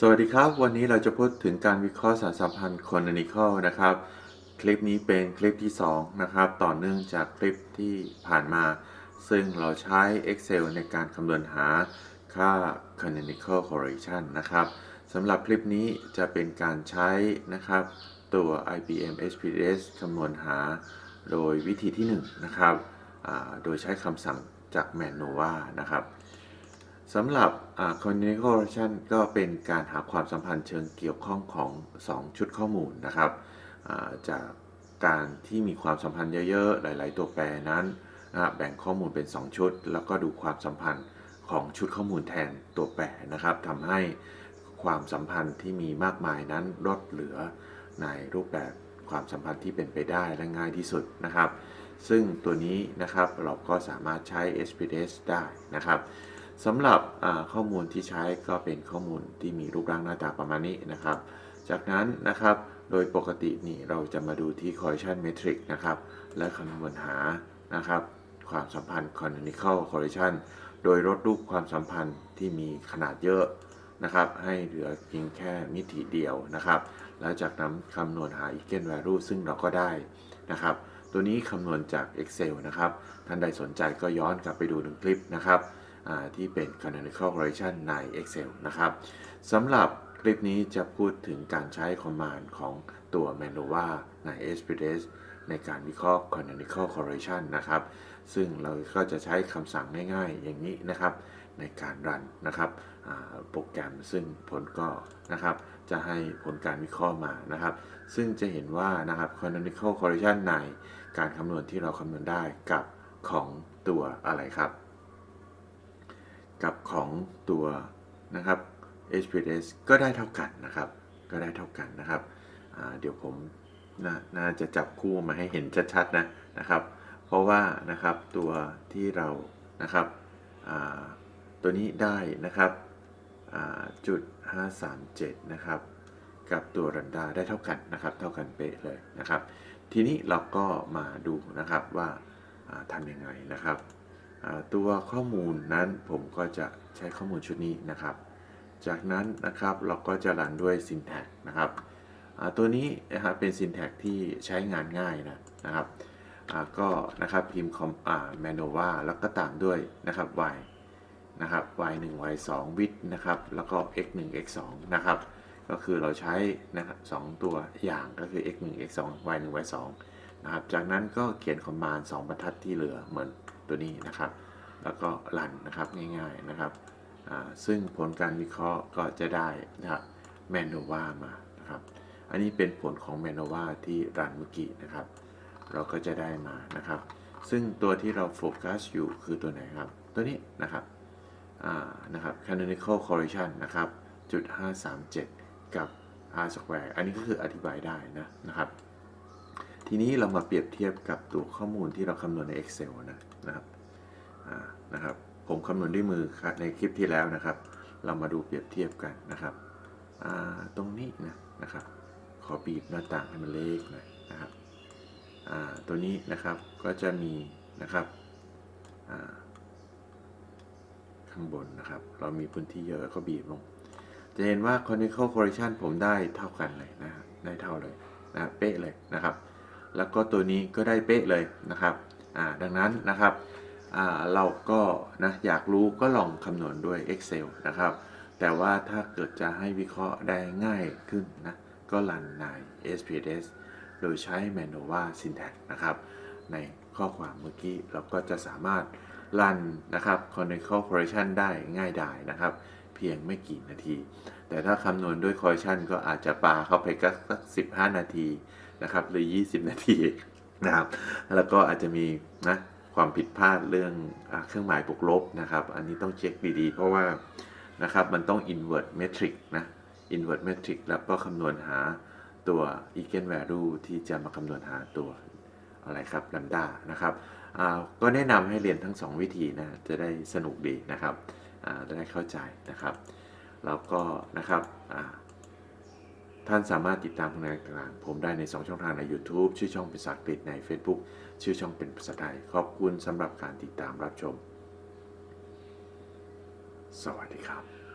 สวัสดีครับ วันนี้เราจะพูดถึงการวิเคราะห์สารสัมพันธ์ canonical นะครับ คลิปนี้เป็นคลิปที่ 2 นะครับ ต่อเนื่องจากคลิปที่ผ่านมา ซึ่งเราใช้ Excel ในการคำนวณหาค่า canonical correlation นะครับสำหรับคลิปนี้จะเป็นการใช้นะครับ ตัว IBM SPSS คำนวณหาโดยวิธีที่ 1 นะครับโดยใช้คำสั่งจาก Manova นะครับ สำหรับ canonical relation ก็เป็นการหาความสัมพันธ์เชิงเกี่ยวข้องของ 2 ชุดข้อมูลนะครับจากการที่มีความสัมพันธ์เยอะๆ หลาย ๆ ตัวแปรนั้นนะแบ่งข้อมูลเป็น 2 ชุด แล้วก็ดูความสัมพันธ์ของชุดข้อมูลแทนตัวแปรนะครับทำให้ความสัมพันธ์ที่มีมากมายนั้นลดเหลือในรูปแบบความสัมพันธ์ที่เป็นไปได้และง่ายที่สุดนะครับ ซึ่งตัวนี้นะครับเราก็สามารถใช้ SPSS ได้นะครับ สำหรับข้อมูลที่ใช้ก็เป็นข้อมูลที่มีรูปร่างหน้าตาประมาณนี้นะครับ จากนั้นนะครับโดยปกตินี่เราจะมาดูที่ correlation metric นะครับ และคำนวณหานะครับ ความสัมพันธ์ canonical correlation โดยลดรูปความสัมพันธ์ที่มีขนาดเยอะนะครับ ให้เหลือเพียงแค่มิติเดียวนะครับ แล้วจากนั้นคำนวณหา eigenvalue ซึ่งเราก็ได้นะครับ ตัวนี้คำนวณจาก Excel นะครับ ท่านใดสนใจก็ย้อนกลับไปดูหนึ่งคลิปนะครับ ที่เป็น canonical correlation ใน Excel นะครับสำหรับคลิปนี้จะพูดถึงการใช้ command ของตัว Manova ใน SPSS ในการวิเคราะห์ canonical correlation นะครับ ซึ่งเราก็จะใช้คำสั่งง่ายๆ อย่างนี้นะครับ ในการรันนะครับโปรแกรมซึ่งผลก็นะครับ จะให้ผลการวิเคราะห์มานะครับ ซึ่งจะเห็นว่านะครับ canonical correlation ในการคำนวณที่เราคำนวณได้กับของตัวอะไรครับ กับของตัวนะครับ HPS ก็ได้เท่ากันนะครับ ก็ได้เท่ากันนะครับ เดี๋ยวผมนน่าจะจับคู่มาให้เห็นชัดๆนะนะครับ เพราะว่านะครับตัวที่เรานะครับตัวนี้ได้นะครับจุด537นะครับกับตัวรันดาได้เท่ากันนะครับ เท่ากันเป๊ะเลยนะครับ ทีนี้เราก็มาดูนะครับว่าทำยังไงนะครับ ตัวข้อมูลนั้นผมก็จะใช้ข้อมูลชุดนี้นะครับ จากนั้นนะครับเราก็จะรันด้วย syntax นะครับตัวนี้นะครับเป็น syntax ที่ใช้งานง่ายนะนะครับก็นะครับพิมพ์ manova แล้วก็ตามด้วยนะครับ y นะครับ y 1 y 2 width นะครับ แล้วก็ x 1 x 2นะครับ ก็คือเราใช้นะครับสตัวอย่างก็คือ x 1 x 2 y 1 y 2นะครับ จากนั้นก็เขียนคอมมานด์2บรรทัดที่เหลือเหมือน ตัวนี้นะครับ แล้วก็รันนะครับง่ายๆนะครับ ซึ่งผลการวิเคราะห์ก็จะได้นะครับแมนโนวามานะครับ อันนี้เป็นผลของแมนโนวาที่รันเมื่อกี้นะครับ เราก็จะได้มานะครับ ซึ่งตัวที่เราโฟกัสอยู่คือตัวไหนครับ ตัวนี้นะครับนะครับ canonical correlation นะครับจุด537 กับ r square อันนี้ก็คืออธิบายได้นะนะครับ ทีนี้เรามาเปรียบเทียบกับตัวข้อมูลที่เราคำนวณใน Excel นะนะครับนะครับ ผมคำนวณด้วยมือในคลิปที่แล้วนะครับ เรามาดูเปรียบเทียบกันนะครับตรงนี้นะนะครับ ขอบีบหน้าต่างให้มันเล็กหน่อยนะครับตัวนี้นะครับก็จะมีนะครับข้างบนนะครับ เรามีพื้นที่เยอะก็บีบลง จะเห็นว่า conical correlation ผมได้เท่ากันเลยนะได้เท่าเลยนะเป๊ะเลยนะครับ แล้วก็ตัวนี้ก็ได้เป๊ะเลยนะครับดังนั้นนะครับเราก็นะอยากรู้ก็ลองคำนวณด้วย Excel นะครับ แต่ว่าถ้าเกิดจะให้วิเคราะห์ได้ง่ายขึ้นนะก็รันใน SPSS โดยใช้ Manova syntax นะครับ ในข้อความเมื่อกี้เราก็จะสามารถรันนะครับ canonical correlation ได้ง่ายดายนะครับ เพียงไม่กี่นาที แต่ถ้าคำนวณด้วย correlation ก็อาจจะปาเข้าไปสัก15 นาที นะครับหรือ 20 นาทีนะครับ แล้วก็อาจจะมีนะความผิดพลาดเรื่องอเครื่องหมายบวกลบนะครับ อันนี้ต้องเช็คดีๆ เพราะว่านะครับมันต้อง invert metric นะ invert metric แล้วก็คำนวณหาตัว eigenvalue ที่จะมาคำนวณหาตัวอะไรครับ lambda นะครับก็แนะนำให้เรียนทั้ง 2 วิธีนะ จะได้สนุกดีนะครับจะได้เข้าใจนะครับ แล้วก็นะครับ ท่านสามารถติดตามผลงานต่างๆผมได้ใน 2 ช่องทางใน YouTube ชื่อช่องเป็นภาษาอังกฤษใน Facebook ชื่อช่องเป็นภาษาไทย ขอบคุณสำหรับการติดตามรับชม สวัสดีครับ